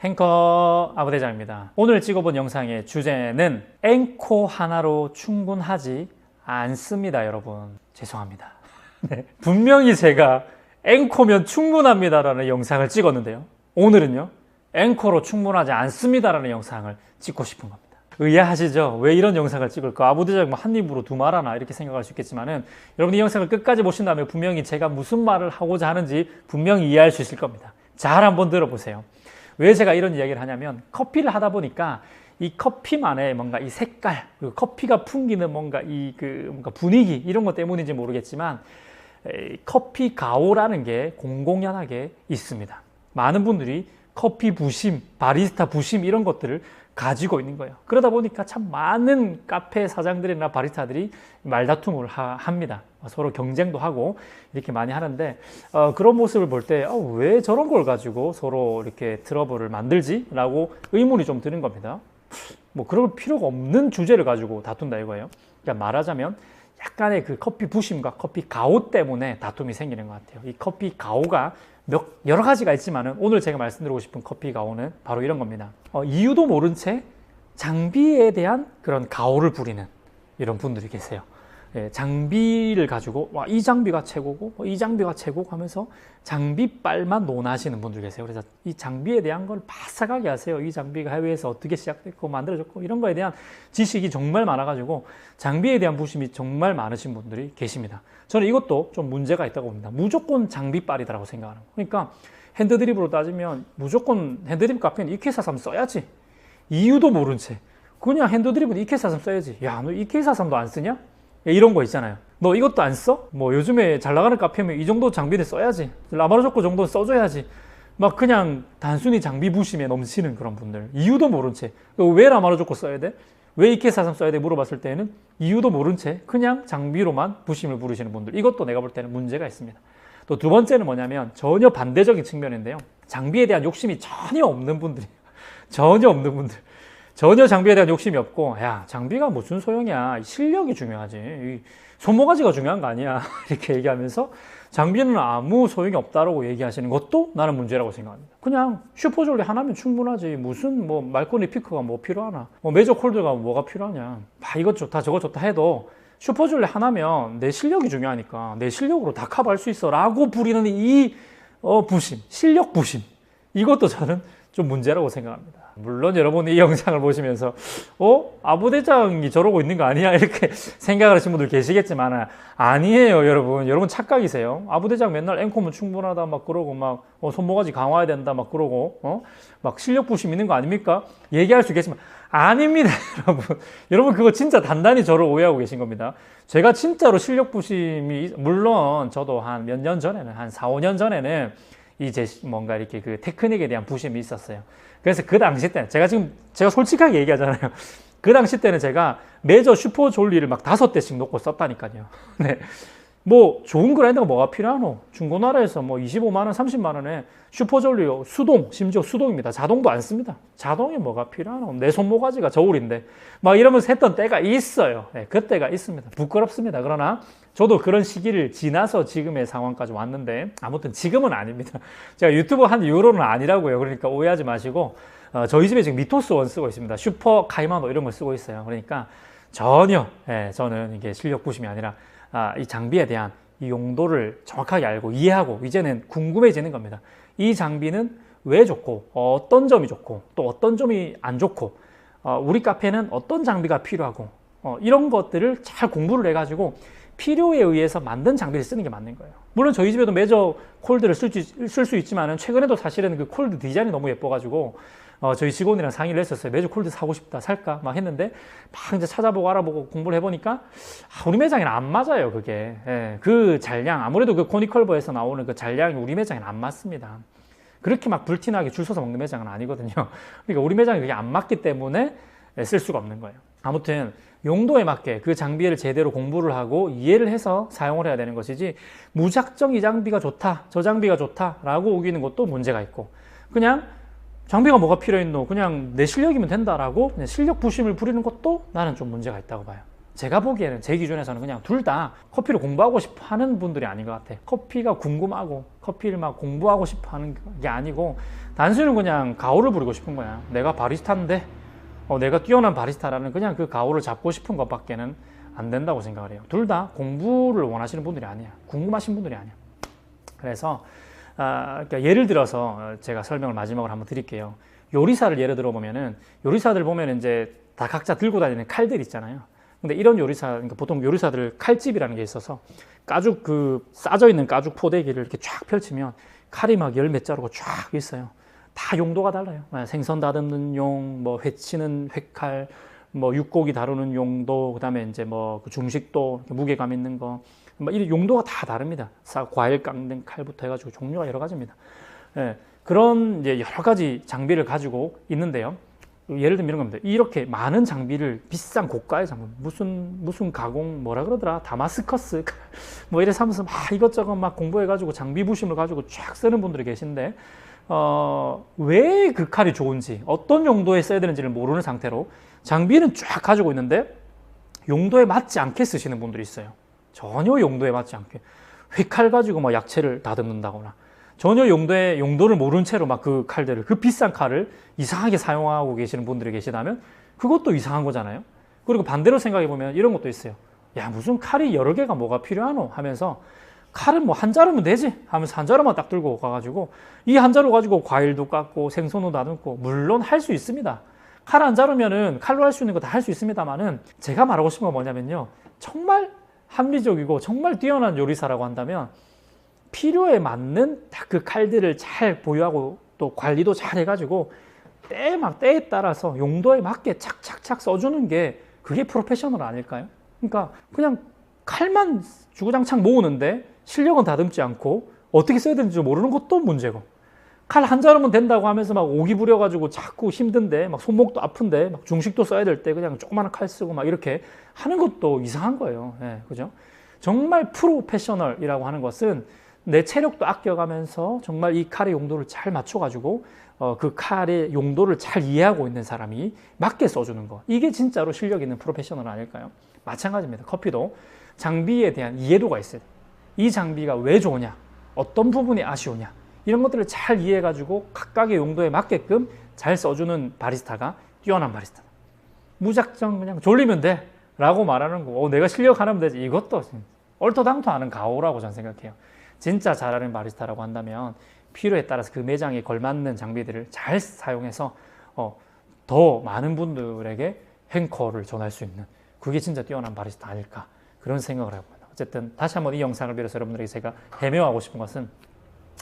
행커 아부대장입니다. 오늘 찍어본 영상의 주제는 앵코 하나로 충분하지 않습니다, 여러분. 죄송합니다. 네. 분명히 제가 앵코면 충분합니다라는 영상을 찍었는데요. 오늘은요, 앵코로 충분하지 않습니다라는 영상을 찍고 싶은 겁니다. 의아하시죠? 왜 이런 영상을 찍을까? 아부대장 뭐한 입으로 두 말 하나 이렇게 생각할 수 있겠지만은 여러분 이 영상을 끝까지 보신다면 분명히 제가 무슨 말을 하고자 하는지 분명히 이해할 수 있을 겁니다. 잘 한번 들어보세요. 왜 제가 이런 이야기를 하냐면 커피를 하다 보니까 이 커피만의 뭔가 이 색깔 그리고 커피가 풍기는 뭔가 이 그 뭔가 분위기 이런 것 때문인지 모르겠지만 커피 가오라는 게 공공연하게 있습니다. 많은 분들이 커피 부심, 바리스타 부심 이런 것들을 가지고 있는 거예요. 그러다 보니까 참 많은 카페 사장들이나 바리스타들이 말다툼을 하, 합니다. 서로 경쟁도 하고 이렇게 많이 하는데 어, 그런 모습을 볼 때왜 어, 저런 걸 가지고 서로 이렇게 트러블을 만들지 라고 의문이 좀 드는 겁니다. 뭐 그럴 필요가 없는 주제를 가지고 다툰다 이거예요. 그러니까 말하자면 약간의 그 커피 부심과 커피 가오 때문에 다툼이 생기는 것 같아요. 이 커피 가오가 몇 여러 가지가 있지만은 오늘 제가 말씀드리고 싶은 커피 가오는 바로 이런 겁니다. 어, 이유도 모른 채 장비에 대한 그런 가오를 부리는 이런 분들이 계세요. 예, 장비를 가지고 와, 이 장비가 최고고 뭐이 장비가 최고고 하면서 장비빨만 논하시는 분들 계세요. 그래서 이 장비에 대한 걸 바삭하게 하세요. 이 장비가 해외에서 어떻게 시작됐고 만들어졌고 이런 거에 대한 지식이 정말 많아가지고 장비에 대한 부심이 정말 많으신 분들이 계십니다. 저는 이것도 좀 문제가 있다고 봅니다. 무조건 장비빨이다라고 생각하는 거. 그러니까 핸드드립으로 따지면 무조건 핸드드립 카페는 이케사삼 써야지. 이유도 모른 채 그냥 핸드드립은 이케사삼 써야지. 야, 너 이케사삼도 안 쓰냐? 예, 이런 거 있잖아요. 너 이것도 안 써? 뭐 요즘에 잘 나가는 카페면 이 정도 장비를 써야지. 라마르조코 정도 써줘야지. 막 그냥 단순히 장비 부심에 넘치는 그런 분들. 이유도 모른 채. 왜 라마르조코 써야 돼? 왜 이케사삼 써야 돼? 물어봤을 때는 이유도 모른 채 그냥 장비로만 부심을 부르시는 분들. 이것도 내가 볼 때는 문제가 있습니다. 또 두 번째는 뭐냐면 전혀 반대적인 측면인데요. 장비에 대한 욕심이 전혀 없는 분들이 전혀 없는 분들. 전혀 장비에 대한 욕심이 없고 야 장비가 무슨 소용이야. 실력이 중요하지. 손모가지가 중요한 거 아니야. 이렇게 얘기하면서 장비는 아무 소용이 없다라고 얘기하시는 것도 나는 문제라고 생각합니다. 그냥 슈퍼졸리 하나면 충분하지. 무슨 뭐 말코니 피크가 뭐 필요하나. 뭐 메저 콜드가 뭐가 필요하냐. 막 이것 좋다 저것 좋다 해도 슈퍼졸리 하나면 내 실력이 중요하니까 내 실력으로 다 커버할 수 있어 라고 부리는 이 어, 부심 실력 부심. 이것도 저는 좀 문제라고 생각합니다 물론 여러분이 이 영상을 보시면서 어? 아부대장이 저러고 있는 거 아니야? 이렇게 생각을 하시는 분들 계시겠지만 아니에요 여러분 여러분 착각이세요 아부대장 맨날 앵코면 충분하다 막 그러고 막 어, 손모가지 강화해야 된다 막 그러고 어? 막 실력 부심 있는 거 아닙니까? 얘기할 수 있겠지만 아닙니다 여러분 여러분 그거 진짜 단단히 저를 오해하고 계신 겁니다 제가 진짜로 실력 부심이 물론 저도 한 몇 년 전에는 한 4, 5년 전에는 이 제 뭔가 이렇게 그 테크닉에 대한 부심이 있었어요. 그래서 그 당시 때 제가 지금 제가 솔직하게 얘기하잖아요. 그 당시 때는 제가 메저 슈퍼 졸리를 막 다섯 대씩 놓고 썼다니까요. 네. 뭐 좋은 그라인더가 뭐가 필요하노? 중고나라에서 뭐 25만 원, 30만 원에 슈퍼졸리요. 수동, 심지어 수동입니다. 자동도 안 씁니다. 자동이 뭐가 필요하노? 내 손모가지가 저울인데. 막 이러면서 했던 때가 있어요. 네, 그때가 있습니다. 부끄럽습니다. 그러나 저도 그런 시기를 지나서 지금의 상황까지 왔는데 아무튼 지금은 아닙니다. 제가 유튜브 한 이후로는 아니라고요. 그러니까 오해하지 마시고 어, 저희 집에 지금 미토스 원 쓰고 있습니다. 슈퍼 카이마노 이런 걸 쓰고 있어요. 그러니까 전혀 예, 저는 이게 실력 부심이 아니라 아, 이 장비에 대한 이 용도를 정확하게 알고 이해하고 이제는 궁금해지는 겁니다. 이 장비는 왜 좋고 어떤 점이 좋고 또 어떤 점이 안 좋고 어, 우리 카페는 어떤 장비가 필요하고 어, 이런 것들을 잘 공부를 해가지고 필요에 의해서 만든 장비를 쓰는 게 맞는 거예요. 물론 저희 집에도 메저 콜드를 쓸 수 있지만 최근에도 사실은 그 콜드 디자인이 너무 예뻐가지고 어, 저희 직원이랑 상의를 했었어요. 매주 콜드 사고 싶다, 살까? 막 했는데, 막 이제 찾아보고 알아보고 공부를 해보니까, 아, 우리 매장에는 안 맞아요, 그게. 예, 그 잔량, 아무래도 그 코니컬버에서 나오는 그 잔량이 우리 매장에는 안 맞습니다. 그렇게 막 불티나게 줄 서서 먹는 매장은 아니거든요. 그러니까 우리 매장이 그게 안 맞기 때문에 쓸 수가 없는 거예요. 아무튼, 용도에 맞게 그 장비를 제대로 공부를 하고 이해를 해서 사용을 해야 되는 것이지 무작정 이 장비가 좋다 저 장비가 좋다라고 우기는 것도 문제가 있고 그냥 장비가 뭐가 필요했노? 그냥 내 실력이면 된다라고 실력 부심을 부리는 것도 나는 좀 문제가 있다고 봐요. 제가 보기에는 제 기준에서는 그냥 둘 다 커피를 공부하고 싶어 하는 분들이 아닌 것 같아. 커피가 궁금하고 커피를 막 공부하고 싶어 하는 게 아니고 단순히 그냥 가오를 부리고 싶은 거야. 내가 바리스타인데, 어, 내가 뛰어난 바리스타라는 그냥 그 가오를 잡고 싶은 것밖에는 안 된다고 생각을 해요. 둘 다 공부를 원하시는 분들이 아니야. 궁금하신 분들이 아니야. 그래서 아, 그러니까 예를 들어서 제가 설명을 마지막으로 한번 드릴게요. 요리사를 예를 들어 보면은 요리사들 보면 이제 다 각자 들고 다니는 칼들 있잖아요. 근데 이런 요리사, 그러니까 보통 요리사들 칼집이라는 게 있어서 가죽 그 싸져 있는 가죽 포대기를 이렇게 쫙 펼치면 칼이 막 열 몇 자루가 쫙 있어요. 다 용도가 달라요. 뭐 생선 다듬는 용, 뭐 회치는 회칼, 뭐 육고기 다루는 용도, 그다음에 이제 뭐 그 중식도 무게감 있는 거, 뭐 이런 용도가 다 다릅니다. 과일 깎는 칼부터 해가지고 종류가 여러 가지입니다. 예, 그런 이제 여러 가지 장비를 가지고 있는데요. 예를 들면 이런 겁니다. 이렇게 많은 장비를 비싼 고가의 장비, 무슨 무슨 가공 뭐라 그러더라 다마스커스 뭐 이래 사면서 막 이것저것 막 공부해가지고 장비 부심을 가지고 쫙 쓰는 분들이 계신데 어, 왜 그 칼이 좋은지 어떤 용도에 써야 되는지를 모르는 상태로 장비는 쫙 가지고 있는데 용도에 맞지 않게 쓰시는 분들이 있어요. 전혀 용도에 맞지 않게 회칼 가지고 막 약채를 다듬는다거나 전혀 용도의 용도를 모른 채로 막 그 칼들을 그 비싼 칼을 이상하게 사용하고 계시는 분들이 계시다면 그것도 이상한 거잖아요. 그리고 반대로 생각해 보면 이런 것도 있어요. 야 무슨 칼이 여러 개가 뭐가 필요하노 하면서 칼은 뭐 한 자루면 되지 하면서 한 자루만 딱 들고 가가지고 이 한 자루 가지고 과일도 깎고 생선도 다듬고 물론 할 수 있습니다. 칼 한 자루면은 칼로 할 수 있는 거 다 할 수 있습니다만은 제가 말하고 싶은 건 뭐냐면요 정말 합리적이고 정말 뛰어난 요리사라고 한다면 필요에 맞는 그 칼들을 잘 보유하고 또 관리도 잘 해가지고 때막 때에 따라서 용도에 맞게 착착착 써주는 게 그게 프로페셔널 아닐까요? 그러니까 그냥 칼만 주구장창 모으는데 실력은 다듬지 않고 어떻게 써야 되는지 모르는 것도 문제고 칼 한 자루면 된다고 하면서 막 오기 부려가지고 자꾸 힘든데 막 손목도 아픈데 막 중식도 써야 될 때 그냥 조그마한 칼 쓰고 막 이렇게 하는 것도 이상한 거예요. 예, 그죠? 정말 프로페셔널이라고 하는 것은 내 체력도 아껴가면서 정말 이 칼의 용도를 잘 맞춰가지고 어, 그 칼의 용도를 잘 이해하고 있는 사람이 맞게 써주는 거. 이게 진짜로 실력 있는 프로페셔널 아닐까요? 마찬가지입니다. 커피도 장비에 대한 이해도가 있어요. 이 장비가 왜 좋으냐? 어떤 부분이 아쉬우냐? 이런 것들을 잘 이해해가지고 각각의 용도에 맞게끔 잘 써주는 바리스타가 뛰어난 바리스타. 무작정 그냥 졸리면 돼. 라고 말하는 거. 어, 내가 실력 하면 되지. 이것도 얼토당토 하는 가오라고 저는 생각해요. 진짜 잘하는 바리스타라고 한다면 필요에 따라서 그 매장에 걸맞는 장비들을 잘 사용해서 어, 더 많은 분들에게 행커를 전할 수 있는 그게 진짜 뛰어난 바리스타 아닐까 그런 생각을 해봅니다. 어쨌든 다시 한번 이 영상을 빌어서 여러분들에게 제가 해명하고 싶은 것은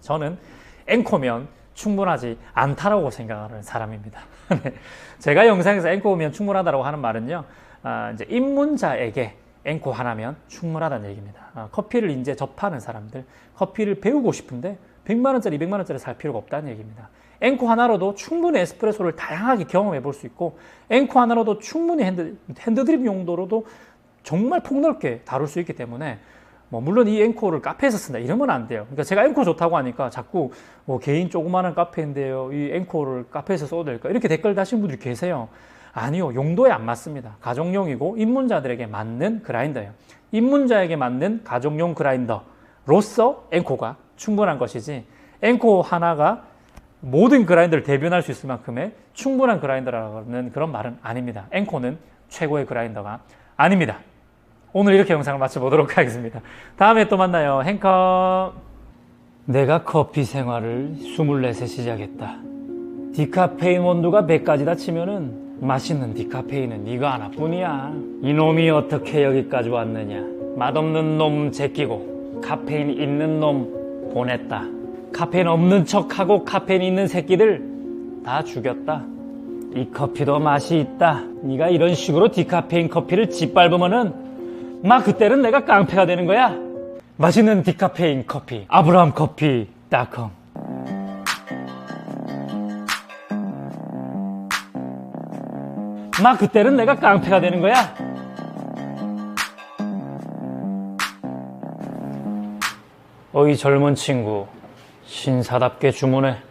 저는 앵커면 충분하지 않다라고 생각하는 사람입니다. 네. 제가 영상에서 앵커면 충분하다고 하는 말은요, 아, 이제 입문자에게 앵코 하나면 충분하다는 얘기입니다. 아, 커피를 이제 접하는 사람들, 커피를 배우고 싶은데 100만 원짜리, 200만 원짜리 살 필요가 없다는 얘기입니다. 앵코 하나로도 충분히 에스프레소를 다양하게 경험해 볼 수 있고 앵코 하나로도 충분히 핸드, 핸드드립 용도로도 정말 폭넓게 다룰 수 있기 때문에 뭐 물론 이 앵코를 카페에서 쓴다 이러면 안 돼요. 그러니까 제가 앵코 좋다고 하니까 자꾸 뭐 개인 조그마한 카페인데요. 이 앵코를 카페에서 써도 될까? 이렇게 댓글 다신 분들이 계세요. 아니요, 용도에 안 맞습니다. 가정용이고 입문자들에게 맞는 그라인더예요. 입문자에게 맞는 가정용 그라인더로서 앵코가 충분한 것이지 앵코 하나가 모든 그라인더를 대변할 수 있을 만큼의 충분한 그라인더라는 그런 말은 아닙니다. 앵코는 최고의 그라인더가 아닙니다. 오늘 이렇게 영상을 마쳐보도록 하겠습니다. 다음에 또 만나요. 행커. 내가 커피 생활을 24세 시작했다. 디카페인 원두가 100가지다 치면은 맛있는 디카페인은 이거 하나뿐이야. 이놈이 어떻게 여기까지 왔느냐. 맛없는 놈 제끼고 카페인 있는 놈 보냈다. 카페인 없는 척하고 카페인 있는 새끼들 다 죽였다. 이 커피도 맛이 있다. 네가 이런 식으로 디카페인 커피를 짓밟으면은 막 그때는 내가 깡패가 되는 거야. 맛있는 디카페인 커피 아브라함 커피닷컴 막 그때는 내가 깡패가 되는 거야. 어이 젊은 친구 신사답게 주문해.